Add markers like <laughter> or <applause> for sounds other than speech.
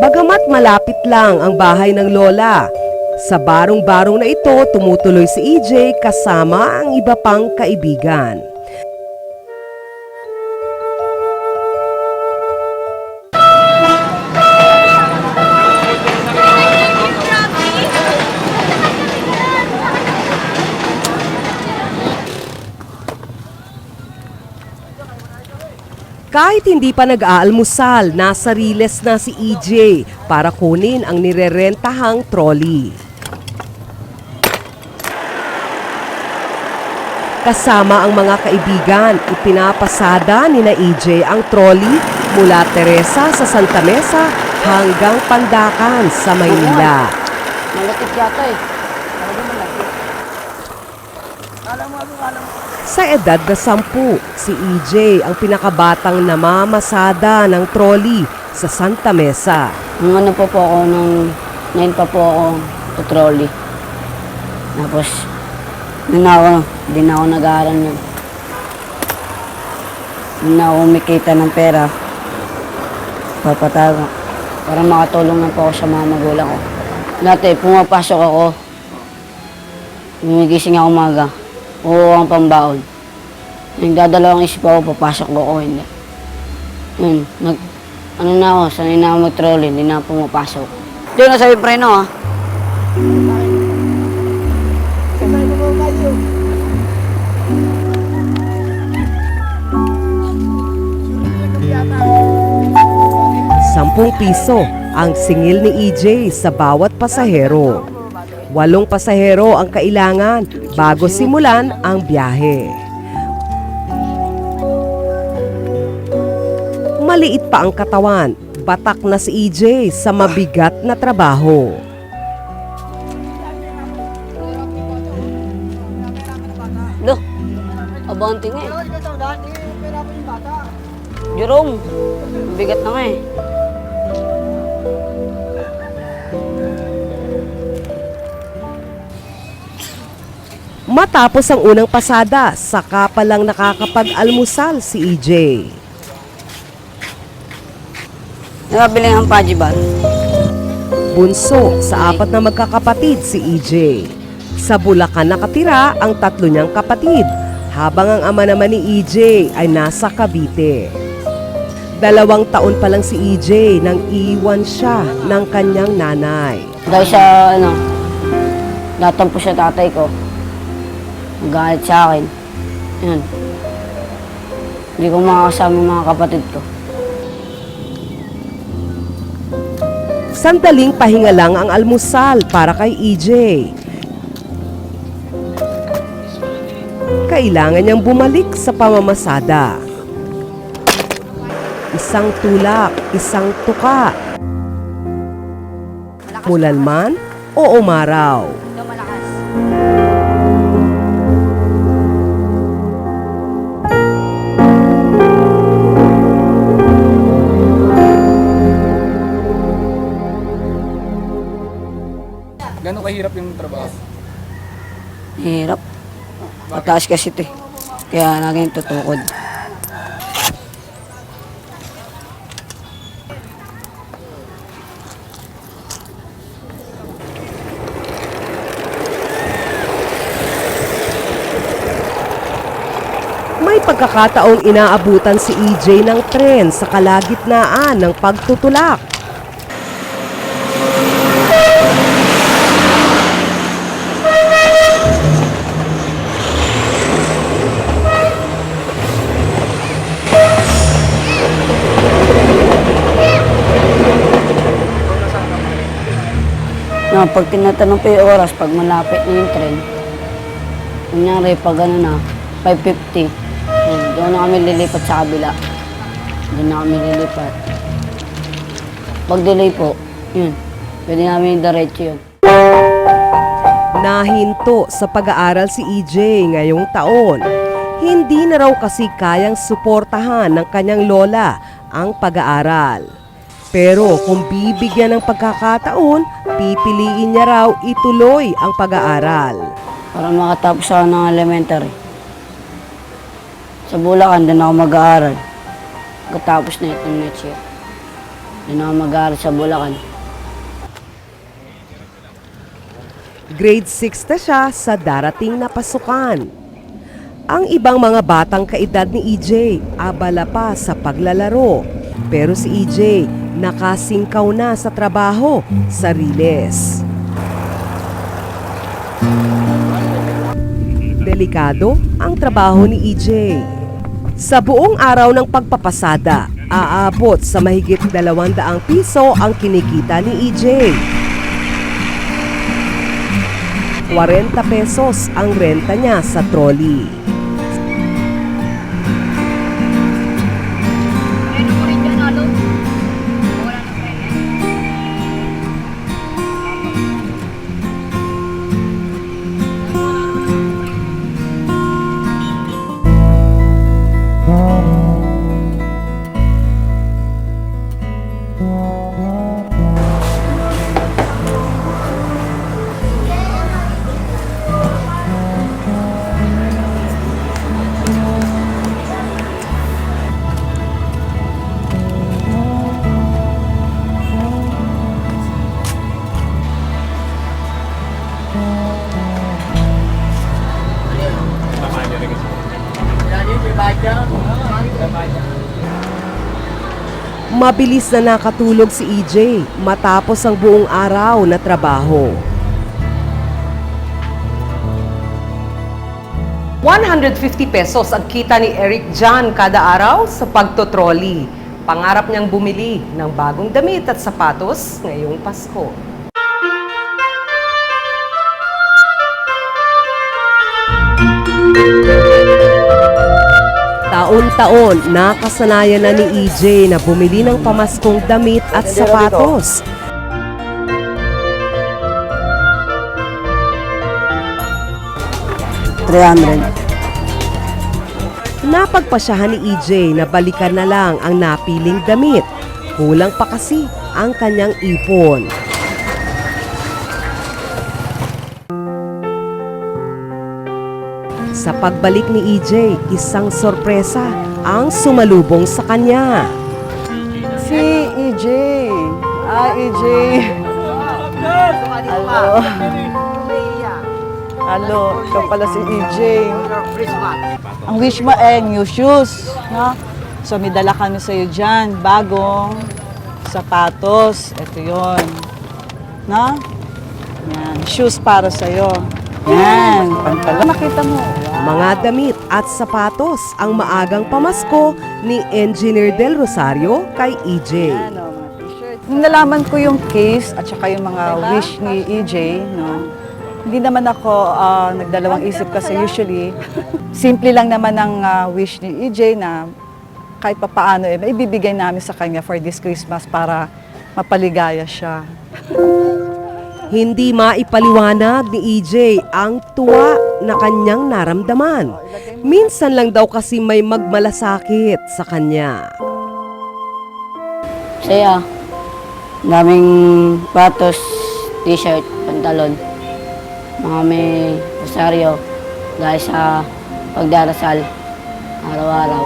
Bagamat malapit lang ang bahay ng lola, sa barong-barong na ito tumutuloy si EJ kasama ang iba pang kaibigan. Kahit hindi pa nag-aalmusal, nasa riles na si EJ para kunin ang nirerentahang trolley. Kasama ang mga kaibigan, ipinapasada ni na EJ ang trolley mula Teresa sa Santa Mesa hanggang Pandakan sa Maynila. Malapit yata eh. Malapit. Sa edad na sampu, si EJ ang pinakabatang namamasada ng trolley sa Santa Mesa. Nung ano pa po ako, nung 9 pa po ako tutroli. Tapos, nung ako, hindi na ako nag-aaral nun. Nung ako kumikita ng pera, papatago. Para makatulong na po ako sa mga magulang ko. Dati, pumapasok ako. Gumigising ako umaga. Oo, ang pambaon. Nagdadalawang isip ako, papasok ba ako, hindi. Yun, nag, ano na ako, sanay na ako mag-trolley, hindi na ako pumapasok. Hindi na sabi preno ah. Sampung piso ang singil ni EJ sa bawat pasahero. Walong pasahero ang kailangan bago simulan ang biyahe. Maliit pa ang katawan, batak na si EJ sa mabigat na trabaho. Lo, abante nga eh. Jerome, bigat na nga eh. Matapos ang unang pasada, saka pa lang nakakapag-almusal si EJ. Nakabili ang pajiban. Bunso sa apat na magkakapatid si EJ. Sa Bulacan nakatira ang tatlo niyang kapatid, habang ang ama naman ni EJ ay nasa Cavite. Dalawang taon pa lang si EJ nang iwan siya ng kanyang nanay. Dahil sa ano, natampo siya tatay ko. Magalit sa akin. Yan. Hindi ko makakasama yung mga kapatid ko. Sandaling pahinga lang ang almusal para kay EJ. Kailangan niyang bumalik sa pamamasada. Isang tulak, isang tuka. Mulan man o umaraw. Gano'ng kahirap yung trabaho? Hirap. Mataas kasi ito eh. Kaya naging tutukod. May pagkakataong inaabutan si EJ ng tren sa kalagitnaan ng pagtutulak. Na, pag tinatanong pa yung oras, pag malapit na yung tren, kunyari pag ano na, 5.50, yun, doon na kami lilipat sa kabila. Doon na kami lilipat. Pag delay po, yun, pwede namin diretso yun. Nahinto sa pag-aaral si EJ ngayong taon. Hindi na raw kasi kayang suportahan ng kanyang lola ang pag-aaral. Pero kung bibigyan ng pagkakataon, pipiliin niya raw ituloy ang pag-aaral. Para makatapos ako ng elementary. Sa Bulacan, doon ako mag-aaral. Katapos na itong next year. Doon ako mag-aaral sa Bulacan. Grade 6 na siya sa darating na pasukan. Ang ibang mga batang kaedad ni EJ abala pa sa paglalaro. Pero si EJ nakasingkaw na sa trabaho sa Riles. Delikado ang trabaho ni EJ. Sa buong araw ng pagpapasada, aabot sa mahigit 200 piso ang kinikita ni EJ. 40 pesos ang renta niya sa trolley. Mabilis na nakatulog si EJ matapos ang buong araw na trabaho. 150 pesos ang kita ni Eric John kada araw sa pagtotrolley. Pangarap niyang bumili ng bagong damit at sapatos ngayong Pasko. Taon-taon, nakasanayan na ni EJ na bumili ng pamaskong damit at sapatos. $300. Napagpasyahan ni EJ na balikan na lang ang napiling damit. Kulang pa kasi ang kanyang ipon. Sa pagbalik ni EJ, isang sorpresa ang sumalubong sa kanya. Si EJ. Ah, EJ. Hello. Hello, ikaw pala si EJ. Ang wish mo eh, new shoes. No? So, may dala kami sa'yo dyan. Bagong sapatos. Ito yon No? Yan. Shoes para sa'yo. Yan. Pantalon. Nakita mo. Mga damit at sapatos ang maagang pamasko ni Engineer Del Rosario kay EJ. Mga t-shirt. Nung nalaman ko yung case at saka yung mga wish ni EJ, no, hindi naman ako ah, nagdalawang isip kasi usually, simple lang naman ang ah, wish ni EJ na kahit papaano, eh, maibibigay namin sa kanya for this Christmas para mapaligaya siya. <laughs> Hindi maipaliwanag ni EJ ang tuwa na kanyang naramdaman. Minsan lang daw kasi may magmalasakit sa kanya. Saya. Daming patos, t-shirt, pantalon. Mga may rosaryo dahil sa pagdarasal araw-araw.